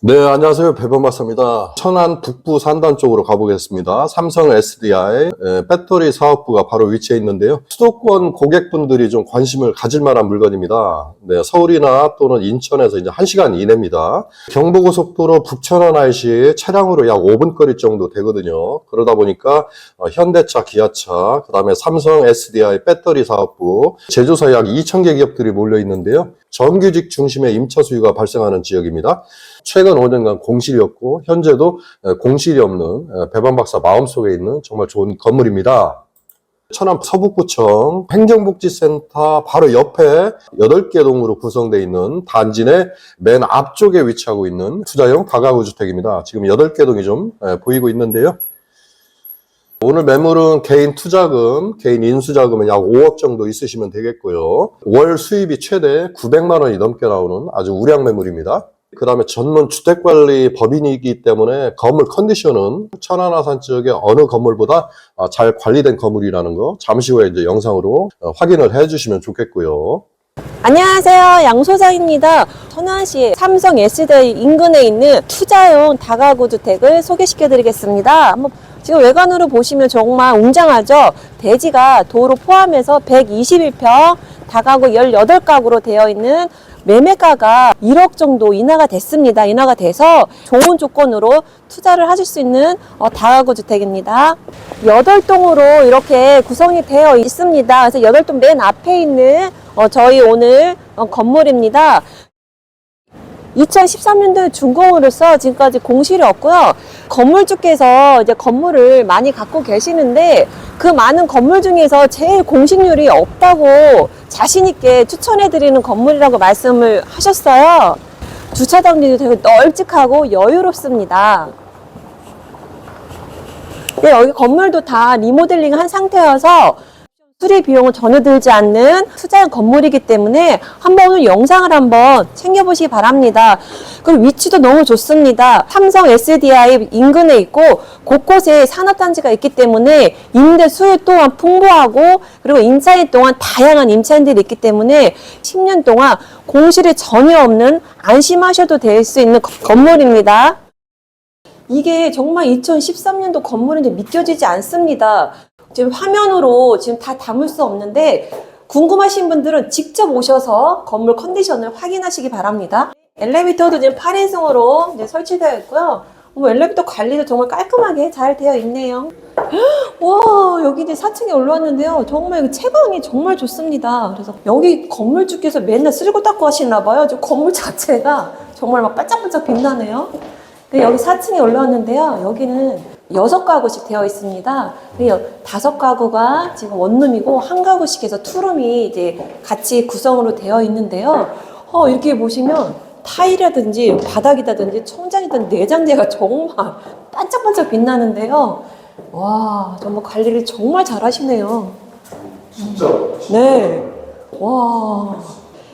네, 안녕하세요. 배범마사입니다. 천안 북부 산단 쪽으로 가보겠습니다. 삼성 SDI 에, 배터리 사업부가 바로 위치해 있는데요. 수도권 고객분들이 좀 관심을 가질 만한 물건입니다. 네, 서울이나 또는 인천에서 이제 1시간 이내입니다. 경부고속도로 북천안 IC 차량으로 약 5분 거리 정도 되거든요. 그러다 보니까 어, 현대차, 기아차, 그 다음에 삼성 SDI 배터리 사업부, 제조사 약 2,000개 기업들이 몰려 있는데요. 정규직 중심의 임차 수요가 발생하는 지역입니다. 최근 5년간 공실이었고 현재도 공실이 없는 배반 박사 마음속에 있는 정말 좋은 건물입니다. 천안 서북구청 행정복지센터 바로 옆에 8개 동으로 구성되어 있는 단지 내 맨 앞쪽에 위치하고 있는 투자용 다가구 주택입니다. 지금 8개 동이 좀 보이고 있는데요. 오늘 매물은 개인 투자금, 개인 인수자금은 약 5억 정도 있으시면 되겠고요. 월 수입이 최대 900만 원이 넘게 나오는 아주 우량 매물입니다. 그 다음에 전문 주택관리 법인이기 때문에 건물 컨디션은 천안아산 지역의 어느 건물보다 아, 잘 관리된 건물이라는 거 잠시 후에 이제 영상으로 어, 확인을 해 주시면 좋겠고요. 안녕하세요. 양 소장입니다. 천안시 삼성 SDI 인근에 있는 투자용 다가구 주택을 소개시켜 드리겠습니다. 한번 지금 외관으로 보시면 정말 웅장하죠? 대지가 도로 포함해서 121평, 다가구 18가구로 되어 있는 매매가가 1억 정도 인하가 됐습니다. 인하가 돼서 좋은 조건으로 투자를 하실 수 있는 어, 다가구 주택입니다. 8동으로 이렇게 구성이 되어 있습니다. 그래서 8동 맨 앞에 있는 어, 저희 오늘 어, 건물입니다. 2013년도에 준공으로서 지금까지 공실이 없고요. 건물주께서 이제 건물을 많이 갖고 계시는데 그 많은 건물 중에서 제일 공실률이 없다고 자신있게 추천해드리는 건물이라고 말씀을 하셨어요. 주차장도 되게 널찍하고 여유롭습니다. 네, 여기 건물도 다 리모델링 한 상태여서 수리 비용은 전혀 들지 않는 투자용 건물이기 때문에 한번 오늘 영상을 한번 챙겨보시기 바랍니다. 그리고 위치도 너무 좋습니다. 삼성 SDI 인근에 있고 곳곳에 산업단지가 있기 때문에 임대 수요 또한 풍부하고 그리고 임차인 동안 다양한 임차인들이 있기 때문에 10년 동안 공실이 전혀 없는 안심하셔도 될 수 있는 거- 건물입니다. 이게 정말 2013년도 건물인지 믿겨지지 않습니다. 지금 화면으로 지금 다 담을 수 없는데 궁금하신 분들은 직접 오셔서 건물 컨디션을 확인하시기 바랍니다. 엘리베이터도 지금 8인승으로 이제 설치되어 있고요. 어머, 엘리베이터 관리도 정말 깔끔하게 잘 되어 있네요. 와, 여기 이제 4층에 올라왔는데요. 정말 채광이 정말 좋습니다. 그래서 여기 건물주께서 맨날 쓸고 닦고 하시나 봐요. 저 건물 자체가 정말 막 반짝반짝 빛나네요. 네, 여기 4층에 올라왔는데요. 여기는 여섯 가구씩 되어 있습니다. 다섯 가구가 지금 원룸이고 한 가구씩 해서 투룸이 이제 같이 구성으로 되어 있는데요. 어, 이렇게 보시면 타일이라든지 바닥이라든지 천장이든 내장재가 정말 반짝반짝 빛나는데요. 와, 정말 관리를 정말 잘 하시네요. 진짜 네. 와.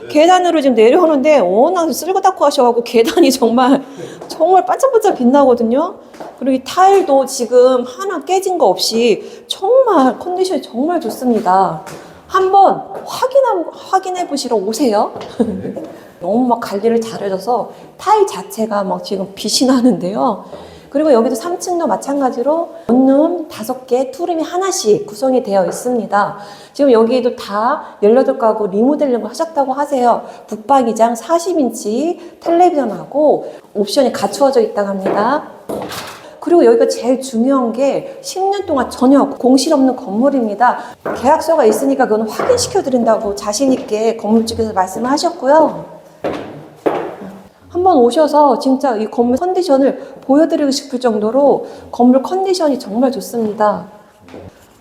계단으로 지금 내려오는데 워낙 쓸고 닦고 하셔가지고 계단이 정말 정말 반짝반짝 빛나거든요. 그리고 이 타일도 지금 하나 깨진 거 없이 정말 컨디션이 정말 좋습니다. 한번 확인하, 확인해 보시러 오세요. 너무 막 관리를 잘해줘서 타일 자체가 막 지금 빛이 나는데요. 그리고 여기도 3층도 마찬가지로 원룸 5개, 투룸이 하나씩 구성이 되어 있습니다. 지금 여기도 다 18가구 리모델링을 하셨다고 하세요. 북박이장 40인치 텔레비전하고 옵션이 갖추어져 있다고 합니다. 그리고 여기가 제일 중요한 게 10년 동안 전혀 공실 없는 건물입니다. 계약서가 있으니까 그건 확인시켜 드린다고 자신 있게 건물주께서 말씀을 하셨고요. 한번 오셔서 진짜 이 건물 컨디션을 보여드리고 싶을 정도로 건물 컨디션이 정말 좋습니다.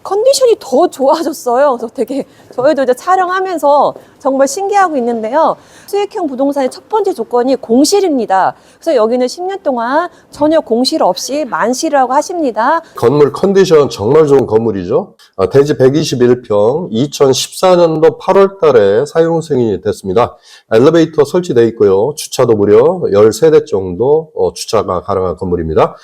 컨디션이 더 좋아졌어요. 그래서 되게 저희도 이제 촬영하면서 정말 신기하고 있는데요. 수익형 부동산의 첫 번째 조건이 공실입니다. 그래서 여기는 10년 동안 전혀 공실 없이 만실이라고 하십니다. 건물 컨디션 정말 좋은 건물이죠. 아, 대지 121평 2014년도 8월 달에 사용 승인이 됐습니다. 엘리베이터 설치되어 있고요. 주차도 무려 13대 정도 어, 주차가 가능한 건물입니다.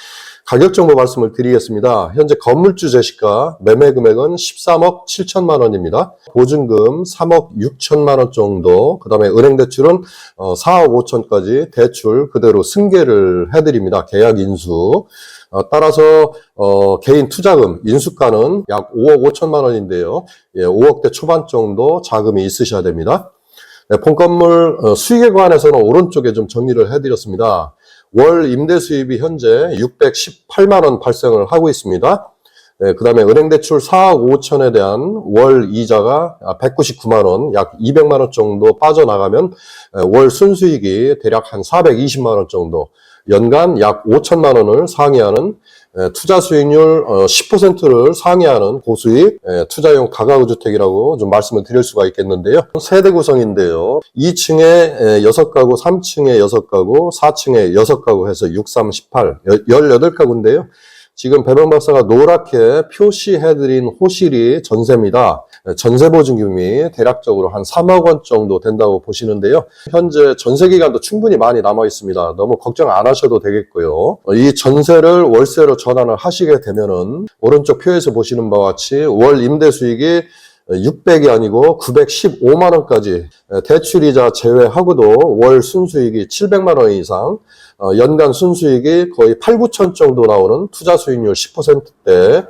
가격 정보 말씀을 드리겠습니다. 현재 건물주 제시가 매매 금액은 13억 7천만 원입니다. 보증금 3억 6천만 원 정도, 그 다음에 은행 대출은 어, 4억 5천까지 대출 그대로 승계를 해드립니다. 계약 인수. 어, 따라서 어, 개인 투자금 인수가는 약 5억 5천만 원인데요. 예, 5억대 초반 정도 자금이 있으셔야 됩니다. 네, 본건물 어, 수익에 관해서는 오른쪽에 좀 정리를 해드렸습니다. 월 임대 수입이 현재 618만 원 발생을 하고 있습니다. 네, 그 다음에 은행 대출 4억 5천에 대한 월 이자가 199만 원, 약 200만 원 정도 빠져나가면 에, 월 순수익이 대략 한 420만 원 정도, 연간 약 5천만 원을 상회하는 에, 투자 수익률 10%를 상회하는 고수익 에, 투자용 다가구 주택이라고 좀 말씀을 드릴 수가 있겠는데요. 세대 구성인데요. 2층에 6가구, 3층에 6가구, 4층에 6가구 해서 6, 3, 18, 18가구인데요. 지금 배병 박사가 노랗게 표시해드린 호실이 전세입니다. 전세 보증금이 대략적으로 한 3억 원 정도 된다고 보시는데요. 현재 전세 기간도 충분히 많이 남아 있습니다. 너무 걱정 안 하셔도 되겠고요. 이 전세를 월세로 전환을 하시게 되면은 오른쪽 표에서 보시는 바와 같이 월 임대 수익이 600이 아니고 915만 원까지 대출이자 제외하고도 월 순수익이 700만 원 이상, 어, 연간 순수익이 거의 8, 9천 정도 나오는 투자 수익률 10%대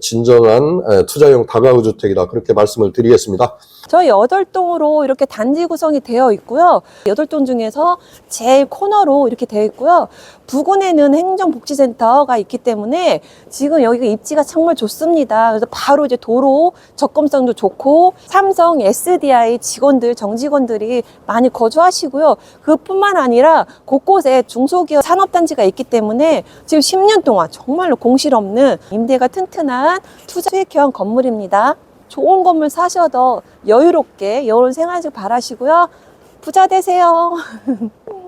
진정한 에, 투자용 다가구 주택이다 그렇게 말씀을 드리겠습니다. 저희 여덟 동으로 이렇게 단지 구성이 되어 있고요. 여덟 동 중에서 제일 코너로 이렇게 되어 있고요. 부근에는 행정복지센터가 있기 때문에 지금 여기가 입지가 정말 좋습니다. 그래서 바로 이제 도로 접근성도 좋고 삼성 SDI 직원들, 정직원들이 많이 거주하시고요. 그뿐만 아니라 곳곳에 중소기업 산업단지가 있기 때문에 지금 10년 동안 정말로 공실 없는 임대가 튼튼한 투자 수익형 건물입니다. 좋은 건물 사셔도 여유롭게 여론 생활을 바라시고요. 부자 되세요.